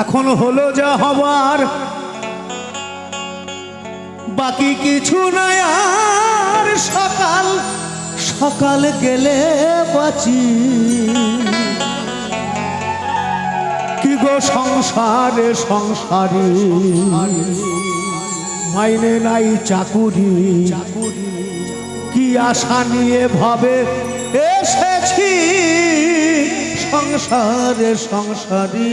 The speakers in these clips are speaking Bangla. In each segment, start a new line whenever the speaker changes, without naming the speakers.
এখন হলো যা হবার। বাকি কিছু নয় আর সকাল। সকাল গেলে বাঁচি। কি গো সংসারে সংসারে? মাইনে নাই চাকুরি। কি আশা নিয়ে ভাবে এসেছি? সংসারে সংসারী।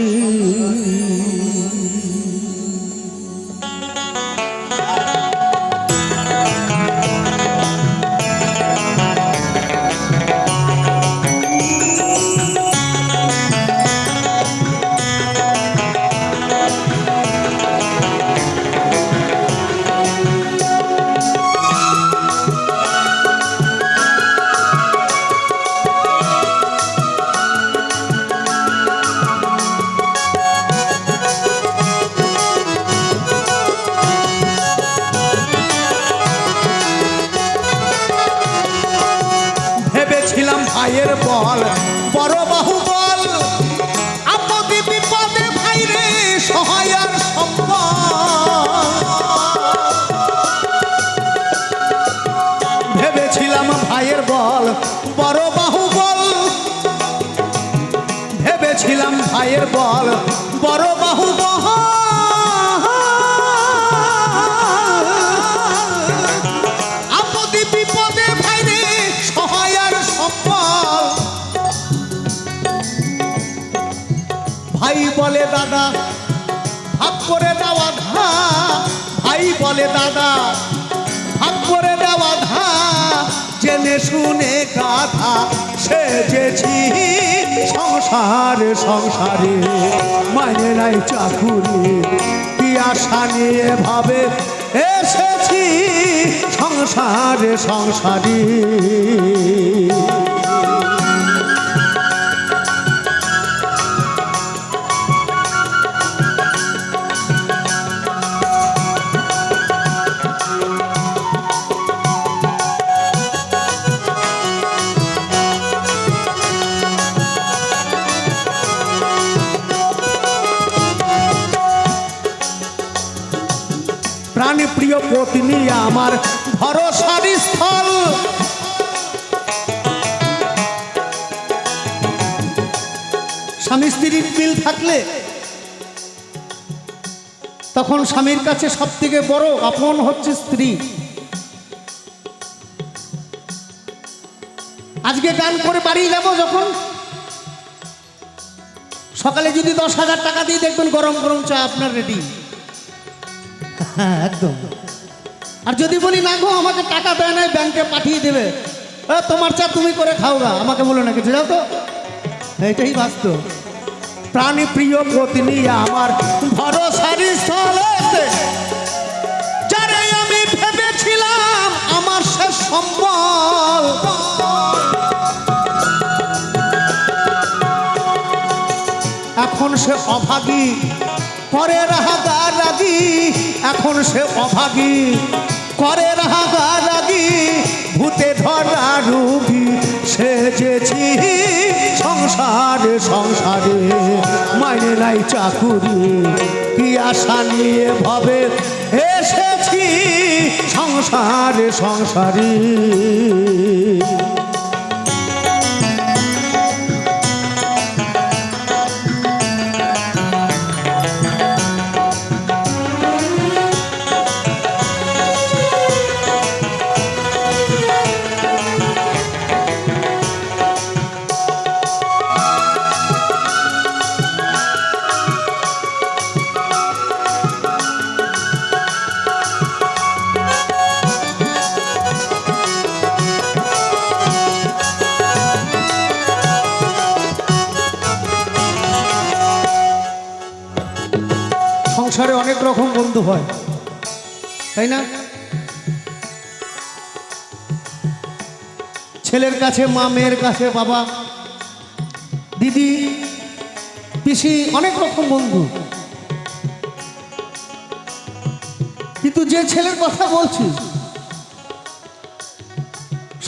সহায়ার ভেবেছিলাম ভাইয়ের বল, বড় বাহু ভেবেছিলাম ভাইয়ের বল, বড় বাহু বল। আপদে বিপদে ভাইরে সহায়ার সম্বল ভাই বলে, দাদা বলে, দাদা, ভাগ করে দেওয়া ধা, জেনে শুনে গাধা সেজেছি সংসারে সংসারে মানে নাই চাকুরি আশা নিয়ে ভাবে এসেছি সংসারে, সংসারী। প্রাণী প্রিয় পত্নী আমার ভরসার স্থল। স্বামী স্ত্রীর থাকলে তখন স্বামীর কাছে সব থেকে বড় আপন হচ্ছে স্ত্রী। আজকে গান করে বাড়ি যাব যখন। সকালে যদি দশ হাজার টাকা দিয়ে দেখবেন গরম গরম চা আপনার রেডি হ্যাঁ একদম। আর যদি বলি, না গো, আমাকে টাকা দেয় নাই ব্যাংকে পাঠিয়ে দেবে। তোমার চা তুমি করে খাও গা, আমাকে বলো না কিছু তো। এটাই বাস্তব। প্রাণী প্রিয় পত্নী, আমার ভরসার স্থলেতে যারে আমি ভেবেছিলাম আমার সে সম্বল। এখন সে অভাগী। করে রাহা রাগি এখন সে অভাগী। করে রাহা রাগি ভূতে ধরা রুগী। সেজেছি সংসারে সংসারে মাইনে নাই চাকুরি। কি আশা নিয়ে ভাবে এসেছি সংসারে, সংসারী? সংসারে অনেক রকম বন্ধু হয়। তাই না? ছেলের কাছে মা, মেয়ের কাছে বাবা, দিদি, পিসি, অনেক রকম বন্ধু। কিন্তু যে ছেলের কথা বলছি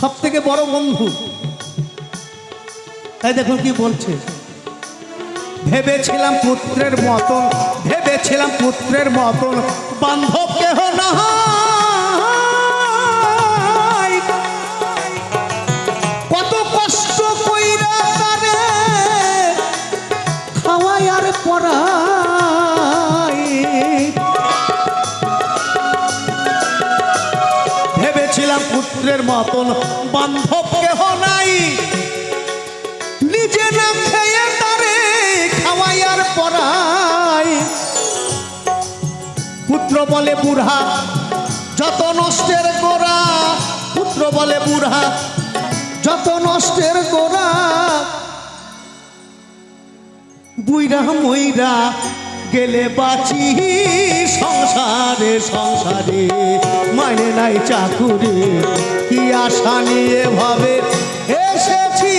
সব থেকে বড় বন্ধু। তাই দেখুন কি বলছে। ভেবেছিলাম পুত্রের মতন ভেবেছিলাম পুত্রের মতন। বান্ধব কেহ না কত কষ্ট পুত্রের মতন বান্ধব বলে বুড়া, যত নষ্টের গোড়া, পুত্র বলে বুড়া, যত নষ্টের গোড়া বুইরা মইরা গেলে বাঁচি সংসারে সংসারে। মানে নাই চাকুরে, কি আশা নিয়ে ভাবে এসেছি?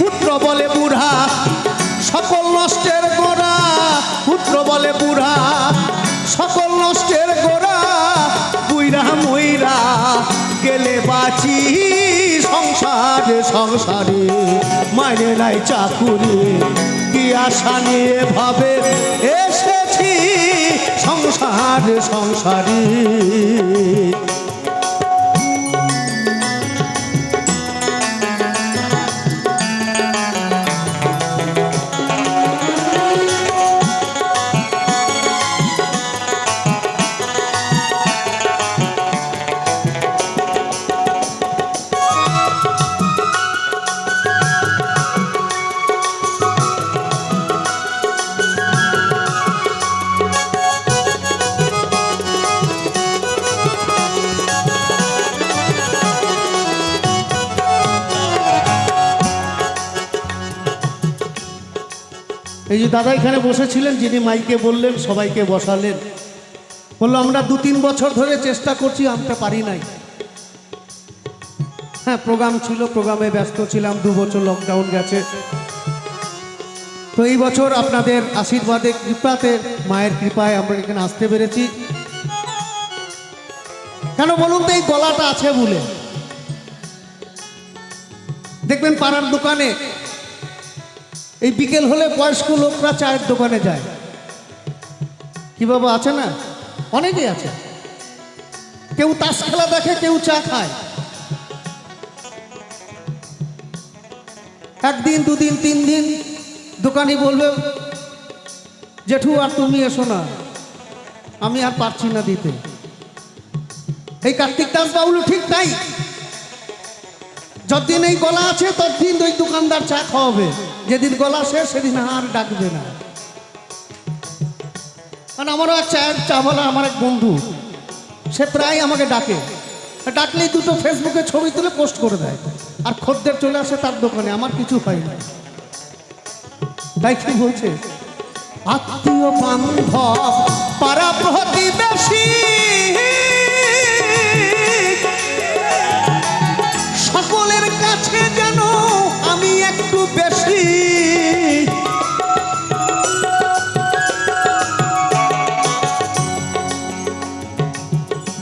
পুত্র বলে বুড়া, সকল নষ্টের গোড়া, পুত্র বলে বুড়া গেলে বাঁচি সংসারে সংসারে। মাইনে নাই চাকুরি কি আশা নিয়ে ভাবে? এসেছি সংসারে সংসারে। এই যে দাদা এখানে বসেছিলেন, যিনি মাইকে বললেন, সবাইকে বসালেন। বলল, আমরা দু তিন বছর ধরে চেষ্টা করছি, আনতে পারি নাই। হ্যাঁ প্রোগ্রাম ছিল, প্রোগ্রামে ব্যস্ত ছিলাম, দু বছর লকডাউন গেছে। তো এই বছর আপনাদের আশীর্বাদে, কৃপাতে, মায়ের কৃপায় আমরা এখানে আসতে পেরেছি। কেন বলুন তো, এই গলাটা আছে বলে? দেখবেন পাড়ার দোকানে এই বিকেল হলে বয়স্ক লোকরা চায়ের দোকানে যায়। কি বাবা, আছে না? অনেকেই আছে। কেউ তাস খেলা দেখে, কেউ চা খায়। একদিন, দুদিন, তিন দিন দোকানি বলবে, জেঠু, আর তুমি এসো না। আমি আর পারছি না দিতে। এই কার্তিক দাস বাবুলু ঠিক তাই। যতদিন এই গলা আছে, ততদিন ওই দোকানদার চা খাওয়াবে। যেদিন গলা শেষ, সেদিন আর ডাকবে না। কারণ আমারও এক চা বলা আমার এক বন্ধু, সে প্রায় আমাকে ডাকে। ডাকলেই দুটো ফেসবুকে ছবি তুলে পোস্ট করে দেয়। আর খদ্দের চলে আসে তার দোকানে, আমার কিছু হয় না। তাই কি বলছে? আত্মীয় বান্ধব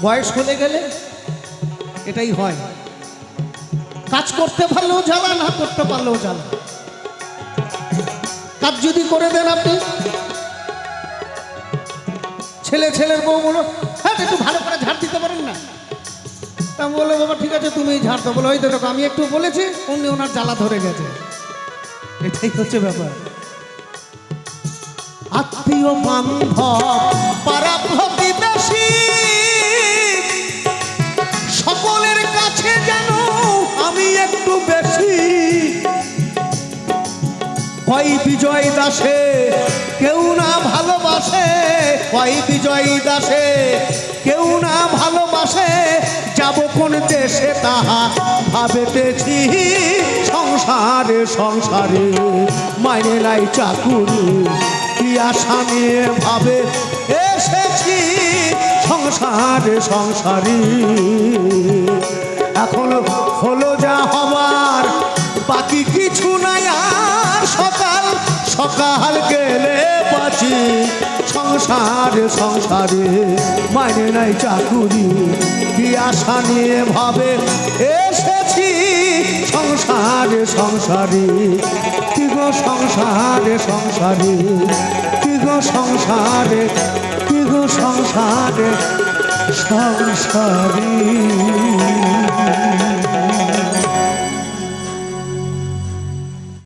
বয়স হলে গেলে এটাই হয়। কাজ করতে পারলেও জ্বালা, না করতে পারলেও জ্বালা। কাজ যদি করে দেন আপনি। ছেলে, ছেলের বউ বলো হ্যাঁ একটু ভালো করে ঝাড় দিতে পারেন না। তা বলল বাবা, ঠিক আছে তুমি ঝাড় দাও। বলো, ওই তো আমি একটু বলেছি, অমনি ওনার জ্বালা ধরে গেছে। এটাই হচ্ছে ব্যাপার। আত্মীয় বান্ধব পাড়া সকলের কাছে যেন আমি একটু বেশি। হয় বিজয় দাসে, কেউ না ভালোবাসে। হয় বিজয় দাসে, কেউ না ভালোবাসে। যাব কোন দেশে, তাহা ভাবে ভাবেতেছি সংসারে সংসারে, মাইনে নাই চাকুরি। কি নিয়ে ভাবে এসেছি? সংসারে সংসারে। এখন হলো যা হবার, বাকি কিছু নাই আর সকাল। সকাল গেলে বাঁচি, সংসারে সংসারে। মানে নাই চাকুরি, কি আশা নিয়ে ভাবে এসেছি? সংসারে সংসারে। কি গো সংসারে সংসারে? কি গো সংসারে, কি গো সংসারে? সংসারে।